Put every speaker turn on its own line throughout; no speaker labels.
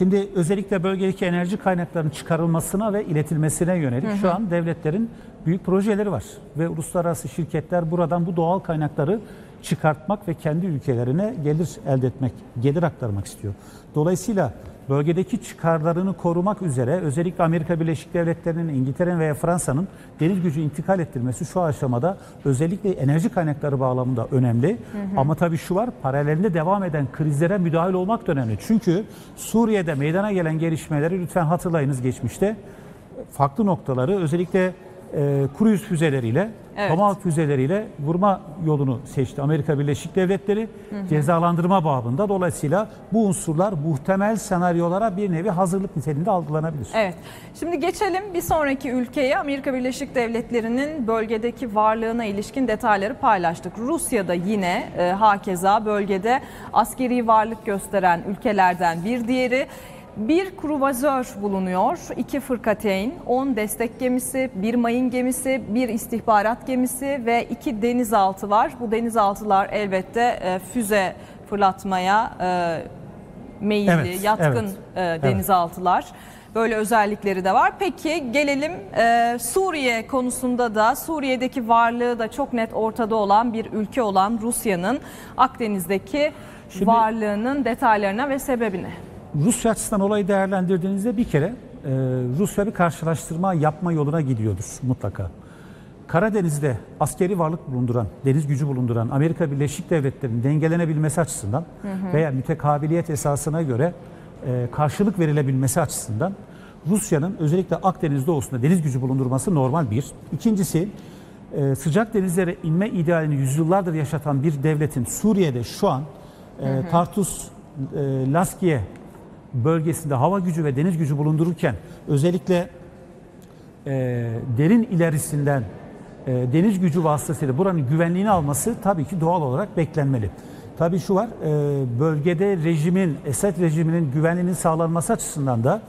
Şimdi özellikle bölgedeki enerji kaynaklarının çıkarılmasına ve iletilmesine yönelik şu an devletlerin büyük projeleri var. Ve uluslararası şirketler buradan bu doğal kaynakları çıkartmak ve kendi ülkelerine gelir elde etmek, gelir aktarmak istiyor. Dolayısıyla bölgedeki çıkarlarını korumak üzere özellikle Amerika Birleşik Devletleri'nin, İngiltere'nin veya Fransa'nın deniz gücü intikal ettirmesi şu aşamada özellikle enerji kaynakları bağlamında önemli. Ama tabii şu var, paralelinde devam eden krizlere müdahil olmak da önemli. Çünkü Suriye'de meydana gelen gelişmeleri lütfen hatırlayınız geçmişte. Farklı noktaları özellikle e, kruz füzeleriyle,
Evet.
Tomahawk füzeleriyle vurma yolunu seçti Amerika Birleşik Devletleri cezalandırma babında. Dolayısıyla bu unsurlar muhtemel senaryolara bir nevi hazırlık niteliğinde algılanabilir.
Evet. Şimdi geçelim bir sonraki ülkeye. Amerika Birleşik Devletleri'nin bölgedeki varlığına ilişkin detayları paylaştık. Rusya'da yine e, hakeza bölgede askeri varlık gösteren ülkelerden bir diğeri. Bir kruvazör bulunuyor, iki fırkateyn, 10 destek gemisi, bir mayın gemisi, bir istihbarat gemisi ve iki denizaltı var. Bu denizaltılar elbette e, füze fırlatmaya e, meyilli,
Evet,
yatkın
evet.
e, denizaltılar. Böyle özellikleri de var. Peki gelelim e, Suriye konusunda da Suriye'deki varlığı da çok net ortada olan bir ülke olan Rusya'nın Akdeniz'deki
Şimdi-
varlığının detaylarına ve sebebine.
Rusya açısından olayı değerlendirdiğinizde bir kere e, Rusya bir karşılaştırma yapma yoluna gidiyordur mutlaka. Karadeniz'de askeri varlık bulunduran, deniz gücü bulunduran Amerika Birleşik Devletleri'nin dengelenebilmesi açısından veya mütekabiliyet esasına göre e, karşılık verilebilmesi açısından Rusya'nın özellikle Akdeniz doğusunda deniz gücü bulundurması normal bir. İkincisi e, sıcak denizlere inme idealini yüzyıllardır yaşatan bir devletin Suriye'de şu an e, Tartus, e, Laskiye bölgesinde hava gücü ve deniz gücü bulundururken özellikle e, derin ilerisinden e, deniz gücü vasıtasıyla buranın güvenliğini alması tabii ki doğal olarak beklenmeli. Tabii şu var, e, bölgede rejimin, Esed rejiminin güvenliğinin sağlanması açısından da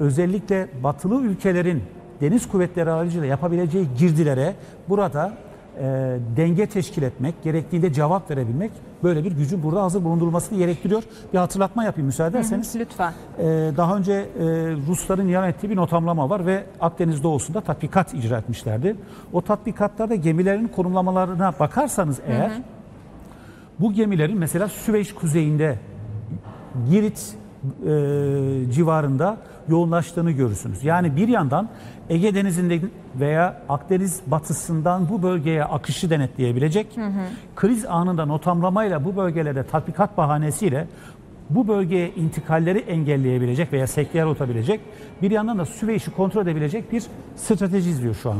özellikle batılı ülkelerin deniz kuvvetleri aracılığıyla yapabileceği girdilere burada e, denge teşkil etmek, gerektiğinde cevap verebilmek böyle bir gücün burada hazır bulundurulmasını gerektiriyor. Bir hatırlatma yapayım müsaade ederseniz.
Lütfen.
Ee, daha önce e, Rusların ilan ettiği bir notamlama var ve Akdeniz doğusunda tatbikat icra etmişlerdi. O tatbikatlarda gemilerin konumlamalarına bakarsanız eğer bu gemilerin mesela Süveyş kuzeyinde Girit e, civarında yoğunlaştığını görürsünüz. Yani bir yandan Ege Denizi'nde veya Akdeniz batısından bu bölgeye akışı denetleyebilecek, kriz anında notamlamayla bu bölgelerde tatbikat bahanesiyle bu bölgeye intikalleri engelleyebilecek veya sekteye rotabilecek, bir yandan da Süveyş'i kontrol edebilecek bir strateji izliyor şu an.